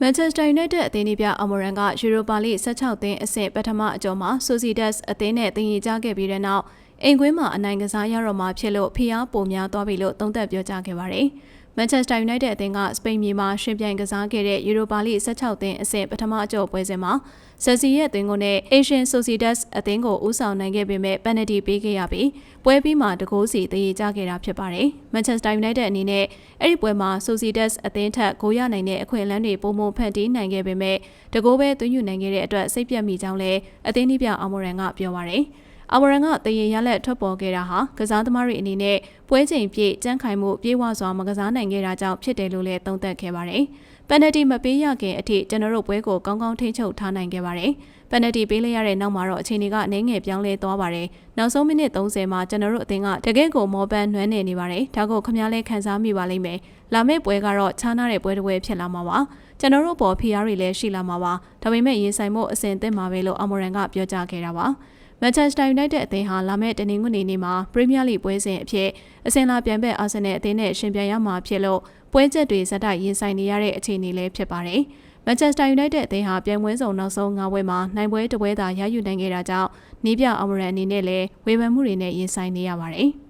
မန်ချက်စတာယူနိုက်တက်အသင်းဒီပြအမော်ရန်ကယူရိုပါလိ16သင်းအဆင့်ပထမအကျော်မှာဆိုစီဒက်စ်အသင်းနဲ့တင်ရီကြခဲ့ပြီးတဲ့နောက်အိမ်ကွင်းမှာအနိုင်ကစားရတော့မှာဖြစ်လို့ဖိအားပိုများသွားပြီလို့သုံးသပ်ပြောကြားခဲ့ပါတယ်။ မန်ချက်စတာယူနိုက်တက်အသင်းကစပိန်မြေမှာရှင်ပြိုင်ကစားခဲ့တဲ့ယူရိုပါလိ16သင်းအဆင့်ပထမအကျော်ပွဲစဉ်မှာဆက်စီရဲ့အသင်းကိုနဲ့ Asian Societas အသင်းကိုဦးဆောင်နိုင်ခဲ့ပေမဲ့ပန်နတီပေးခဲ့ရပြီးပွဲပြီးမှတကိုးစီတည်ရကြခဲ့တာဖြစ်ပါတယ်။မန်ချက်စတာယူနိုက်တက်အနေနဲ့အဲ့ဒီပွဲမှာ Societas အသင်းထက်ဂိုးရနိုင်တဲ့အခွင့်အလမ်းတွေပုံမဖန်တီးနိုင်ခဲ့ပေမဲ့တကိုးပဲသွင်းယူနိုင်ခဲ့တဲ့အတွက်စိတ်ပြတ်မိကြောင်းလည်းအသင်းဒီပြအောင်မရန်ကပြောပါတယ်။ အဝရန်ကတရင်ရလက်ထွက်ပေါ်ခဲ့တာဟာကစားသမားတွေအနေနဲ့ပွဲချိန်ပြည့်ကြမ်းခိုင်မှုပြေးဝစွာမကစားနိုင်ခဲ့တာကြောင့်ဖြစ်တယ်လို့လည်းသုံးသပ်ခဲ့ပါတယ်။ပန်နတီမပေးရခင်အထိကျွန်တော်တို့ပွဲကိုကောင်းကောင်းထိန်းချုပ်ထားနိုင်ခဲ့ပါတယ်။ပန်နတီပေးလိုက်ရတဲ့နောက်မှာတော့အခြေအနေကအနေငယ်ပြောင်းလဲသွားပါတယ်။နောက်ဆုံးမိနစ်30မှာကျွန်တော်တို့အသင်းကတကယ့်ကိုမော်ပန်နွမ်းနေနေပါတယ်။ဒါကိုခမားလဲခံစားမိပါလိမ့်မယ်။လာမယ့်ပွဲကတော့ခြားနာတဲ့ပွဲတစ်ပွဲဖြစ်လာမှာပါ။ကျွန်တော်တို့ပေါ်ဖီယာတွေလည်းရှိလာမှာပါ။ဒါပေမဲ့ရင်ဆိုင်မှုအဆင်သင့်မှာပဲလို့အမော်ရန်ကပြောကြားခဲ့တာပါ။ မန်ချက်စတာယူနိုက်တက်အသင်းဟာလာမယ့်တနင်္ဂနွေနေ့မှာပရီးမီးယားလိပွဲစဉ်အဖြစ်အစင်လာပြန်ဘက်အာဆင်နယ်အသင်းနဲ့ရှင်ပြိုင်ရမှာဖြစ်လို့ပွဲချက်တွေဇက်တိုက်ရင်ဆိုင်နေရတဲ့အခြေအနေလည်းဖြစ်ပါတယ်။မန်ချက်စတာယူနိုက်တက်အသင်းဟာပြန်ပွဲဆောင်နောက်ဆုံး၅ပွဲမှာနိုင်ပွဲတစ်ပွဲသာရယူနိုင်ခဲ့တာကြောင့်နီးပြအောင်ရန်အနေနဲ့လည်းဝေဖန်မှုတွေနဲ့ရင်ဆိုင်နေရပါတယ်။